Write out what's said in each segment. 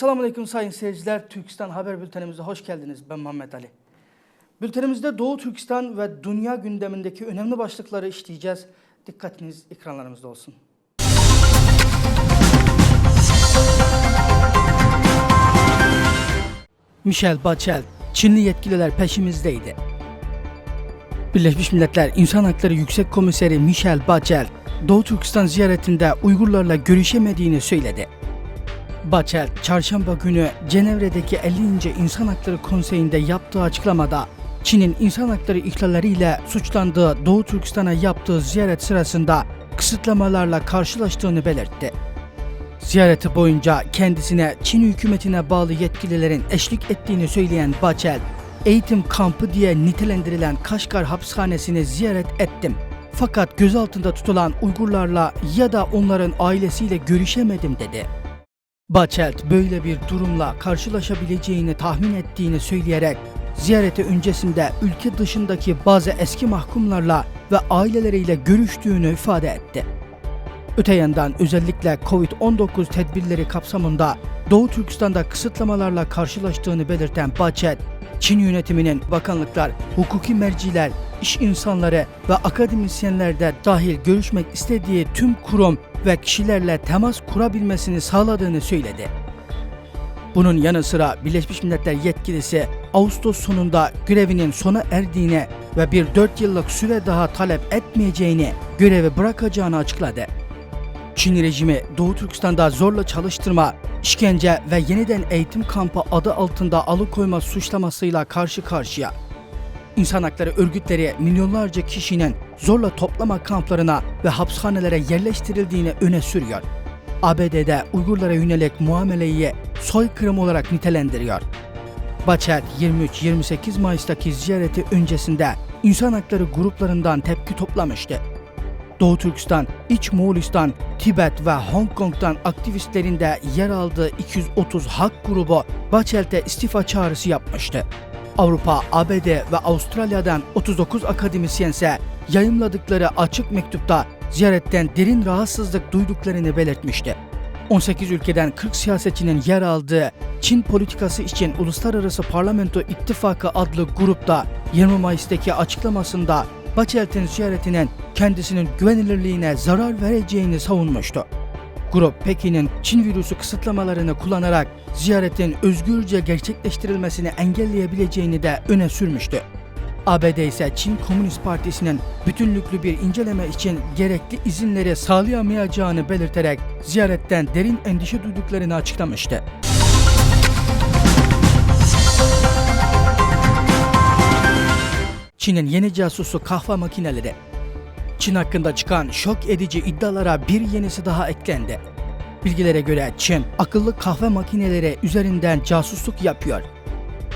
Esselamu Aleyküm sayın seyirciler. Türkistan Haber Bültenimize hoş geldiniz. Ben Muhammed Ali. Bültenimizde Doğu Türkistan ve dünya gündemindeki önemli başlıkları işleyeceğiz. Dikkatiniz ekranlarımızda olsun. Michel Bachel, Çinli yetkililer peşimizdeydi. Birleşmiş Milletler İnsan Hakları Yüksek Komiseri Michel Bachel, Doğu Türkistan ziyaretinde Uygurlarla görüşemediğini söyledi. Bachel, çarşamba günü Cenevre'deki 50. İnsan Hakları Konseyi'nde yaptığı açıklamada Çin'in insan hakları ihlalleriyle suçlandığı Doğu Türkistan'a yaptığı ziyaret sırasında kısıtlamalarla karşılaştığını belirtti. Ziyareti boyunca kendisine Çin hükümetine bağlı yetkililerin eşlik ettiğini söyleyen Bachel, eğitim kampı diye nitelendirilen Kaşgar hapishanesini ziyaret ettim. Fakat gözaltında tutulan Uygurlarla ya da onların ailesiyle görüşemedim dedi. Bachelt böyle bir durumla karşılaşabileceğini tahmin ettiğini söyleyerek ziyareti öncesinde ülke dışındaki bazı eski mahkumlarla ve aileleriyle görüştüğünü ifade etti. Öte yandan özellikle Covid-19 tedbirleri kapsamında Doğu Türkistan'da kısıtlamalarla karşılaştığını belirten Bahçet, Çin yönetiminin bakanlıklar, hukuki merciler, iş insanları ve akademisyenler de dahil görüşmek istediği tüm kurum ve kişilerle temas kurabilmesini sağladığını söyledi. Bunun yanı sıra Birleşmiş Milletler yetkilisi Ağustos sonunda görevinin sona erdiğine ve bir 4 yıllık süre daha talep etmeyeceğini, görevi bırakacağını açıkladı. Çin rejimi Doğu Türkistan'da zorla çalıştırma, işkence ve yeniden eğitim kampı adı altında alıkoyma suçlamasıyla karşı karşıya. İnsan hakları örgütleri milyonlarca kişinin zorla toplama kamplarına ve hapishanelere yerleştirildiğini öne sürüyor. ABD'de Uygurlara yönelik muameleyi soykırım olarak nitelendiriyor. Bachel 23-28 Mayıs'taki ziyareti öncesinde insan hakları gruplarından tepki toplamıştı. Doğu Türkistan, İç Moğolistan, Tibet ve Hong Kong'dan aktivistlerin de yer aldığı 230 hak grubu Bachel'te istifa çağrısı yapmıştı. Avrupa, ABD ve Avustralya'dan 39 akademisyense yayımladıkları açık mektupta ziyaretten derin rahatsızlık duyduklarını belirtmişti. 18 ülkeden 40 siyasetçinin yer aldığı Çin politikası için Uluslararası Parlamento İttifakı adlı grupta 20 Mayıs'taki açıklamasında Bachel'in ziyaretinin kendisinin güvenilirliğine zarar vereceğini savunmuştu. Grup Pekin'in Çin virüsü kısıtlamalarını kullanarak ziyaretin özgürce gerçekleştirilmesini engelleyebileceğini de öne sürmüştü. ABD ise Çin Komünist Partisi'nin bütünlüklü bir inceleme için gerekli izinleri sağlayamayacağını belirterek ziyaretten derin endişe duyduklarını açıklamıştı. Çin'in yeni casusu kahve makineleri. Çin hakkında çıkan şok edici iddialara bir yenisi daha eklendi. Bilgilere göre Çin akıllı kahve makineleri üzerinden casusluk yapıyor.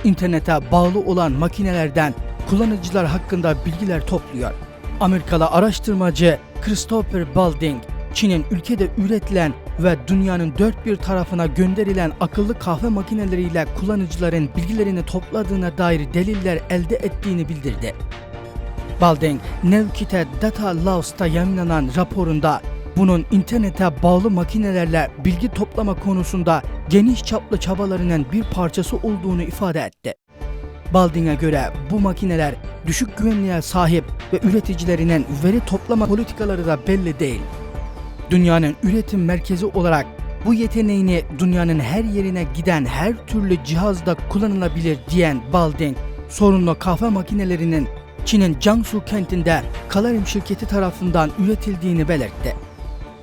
İnternete bağlı olan makinelerden kullanıcılar hakkında bilgiler topluyor. Amerikalı araştırmacı Christopher Balding, Çin'in ülkede üretilen ve dünyanın dört bir tarafına gönderilen akıllı kahve makineleriyle kullanıcıların bilgilerini topladığına dair deliller elde ettiğini bildirdi. Balding, Nevkite Data Laws'ta yayınlanan raporunda bunun internete bağlı makinelerle bilgi toplama konusunda geniş çaplı çabalarının bir parçası olduğunu ifade etti. Balding'e göre bu makineler düşük güvenliğe sahip ve üreticilerinin veri toplama politikaları da belli değil. Dünyanın üretim merkezi olarak bu yeteneğini dünyanın her yerine giden her türlü cihazda kullanılabilir diyen Balding, sorunlu kahve makinelerinin Çin'in Jiangsu kentinde Kalarim şirketi tarafından üretildiğini belirtti.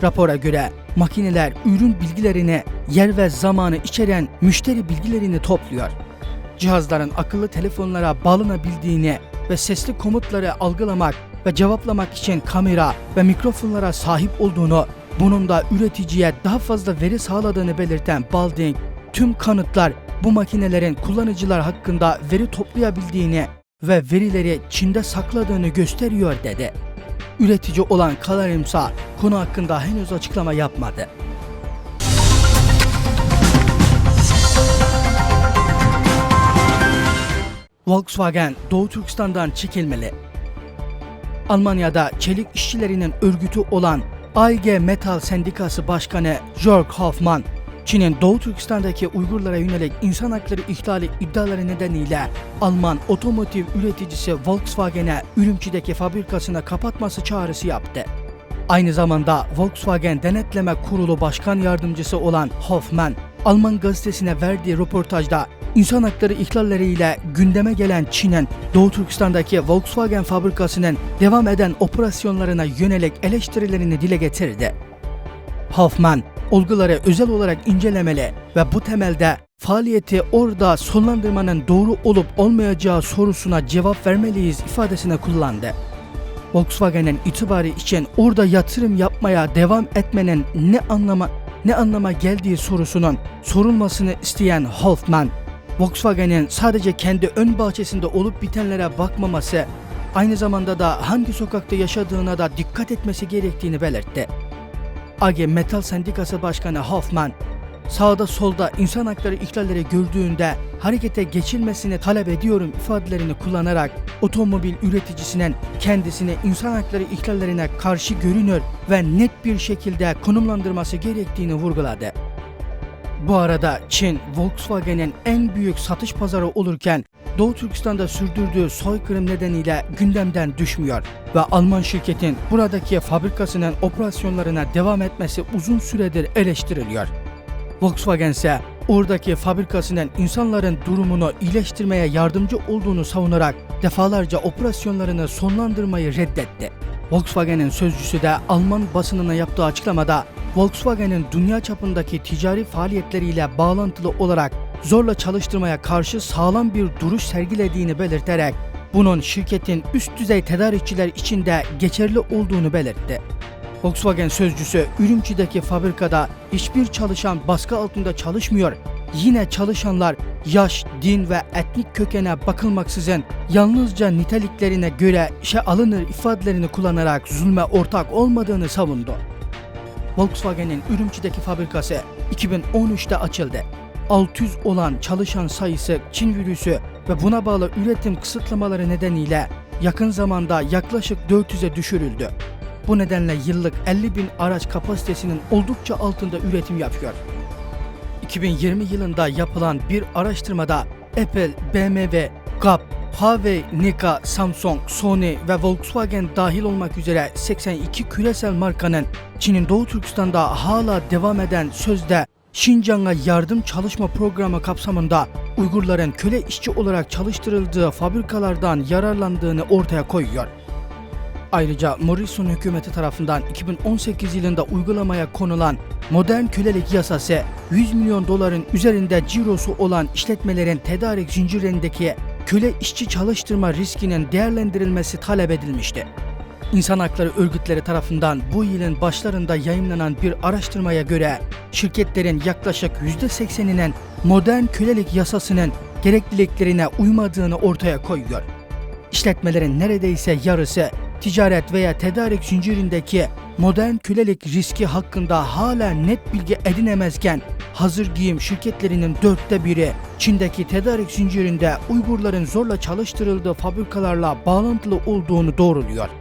Rapora göre makineler ürün bilgilerini, yer ve zamanı içeren müşteri bilgilerini topluyor. Cihazların akıllı telefonlara bağlanabildiğini ve sesli komutları algılamak ve cevaplamak için kamera ve mikrofonlara sahip olduğunu, bunun da üreticiye daha fazla veri sağladığını belirten Balding, tüm kanıtlar bu makinelerin kullanıcılar hakkında veri toplayabildiğini ve verileri Çin'de sakladığını gösteriyor dedi. Üretici olan Kalarimsa konu hakkında henüz açıklama yapmadı. Volkswagen Doğu Türkistan'dan çekilmeli. Almanya'da çelik işçilerinin örgütü olan AIG Metal Sendikası Başkanı Jörg Hoffmann, Çin'in Doğu Türkistan'daki Uygurlara yönelik insan hakları ihlali iddiaları nedeniyle Alman otomotiv üreticisi Volkswagen'e Ürümçi'deki fabrikasını kapatması çağrısı yaptı. Aynı zamanda Volkswagen Denetleme Kurulu Başkan Yardımcısı olan Hoffman, Alman gazetesine verdiği röportajda insan hakları ihlalleriyle gündeme gelen Çin'in Doğu Türkistan'daki Volkswagen fabrikasının devam eden operasyonlarına yönelik eleştirilerini dile getirdi. Hoffman, olguları özel olarak incelemeli ve bu temelde faaliyeti orada sonlandırmanın doğru olup olmayacağı sorusuna cevap vermeliyiz ifadesini kullandı. Volkswagen'in itibarı için orada yatırım yapmaya devam etmenin ne anlama ne anlama geldiği sorusunun sorulmasını isteyen Hoffman, Volkswagen'in sadece kendi ön bahçesinde olup bitenlere bakmaması, aynı zamanda da hangi sokakta yaşadığına da dikkat etmesi gerektiğini belirtti. AG Metal Sendikası Başkanı Hoffman, sağda solda insan hakları ihlalleri gördüğünde harekete geçilmesini talep ediyorum ifadelerini kullanarak otomobil üreticisinin kendisini insan hakları ihlallerine karşı görünür ve net bir şekilde konumlandırması gerektiğini vurguladı. Bu arada Çin, Volkswagen'in en büyük satış pazarı olurken Doğu Türkistan'da sürdürdüğü soykırım nedeniyle gündemden düşmüyor ve Alman şirketin buradaki fabrikasının operasyonlarına devam etmesi uzun süredir eleştiriliyor. Volkswagen ise oradaki fabrikasının insanların durumunu iyileştirmeye yardımcı olduğunu savunarak defalarca operasyonlarını sonlandırmayı reddetti. Volkswagen'in sözcüsü de Alman basınına yaptığı açıklamada Volkswagen'in dünya çapındaki ticari faaliyetleriyle bağlantılı olarak zorla çalıştırmaya karşı sağlam bir duruş sergilediğini belirterek bunun şirketin üst düzey tedarikçiler için de geçerli olduğunu belirtti. Volkswagen sözcüsü Ürümçi'deki fabrikada hiçbir çalışan baskı altında çalışmıyor. Yine çalışanlar yaş, din ve etnik kökene bakılmaksızın yalnızca niteliklerine göre işe alınır ifadelerini kullanarak zulme ortak olmadığını savundu. Volkswagen'in Ürümçi'deki fabrikası 2013'te açıldı. 600 olan çalışan sayısı Çin virüsü ve buna bağlı üretim kısıtlamaları nedeniyle yakın zamanda yaklaşık 400'e düşürüldü. Bu nedenle yıllık 50 bin araç kapasitesinin oldukça altında üretim yapıyor. 2020 yılında yapılan bir araştırmada Apple, BMW, Gap, Huawei, Nika, Samsung, Sony ve Volkswagen dahil olmak üzere 82 küresel markanın Çin'in Doğu Türkistan'da hala devam eden sözde Şincan'a yardım çalışma programı kapsamında Uygurların köle işçi olarak çalıştırıldığı fabrikalardan yararlandığını ortaya koyuyor. Ayrıca Morrison hükümeti tarafından 2018 yılında uygulamaya konulan modern kölelik yasası 100 milyon doların üzerinde cirosu olan işletmelerin tedarik zincirlerindeki köle işçi çalıştırma riskinin değerlendirilmesi talep edilmişti. İnsan hakları örgütleri tarafından bu yılın başlarında yayınlanan bir araştırmaya göre şirketlerin yaklaşık %80'inin modern kölelik yasasının gerekliliklerine uymadığını ortaya koyuyor. İşletmelerin neredeyse yarısı ticaret veya tedarik zincirindeki modern kölelik riski hakkında hala net bilgi edinemezken hazır giyim şirketlerinin dörtte biri Çin'deki tedarik zincirinde Uygurların zorla çalıştırıldığı fabrikalarla bağlantılı olduğunu doğruluyor.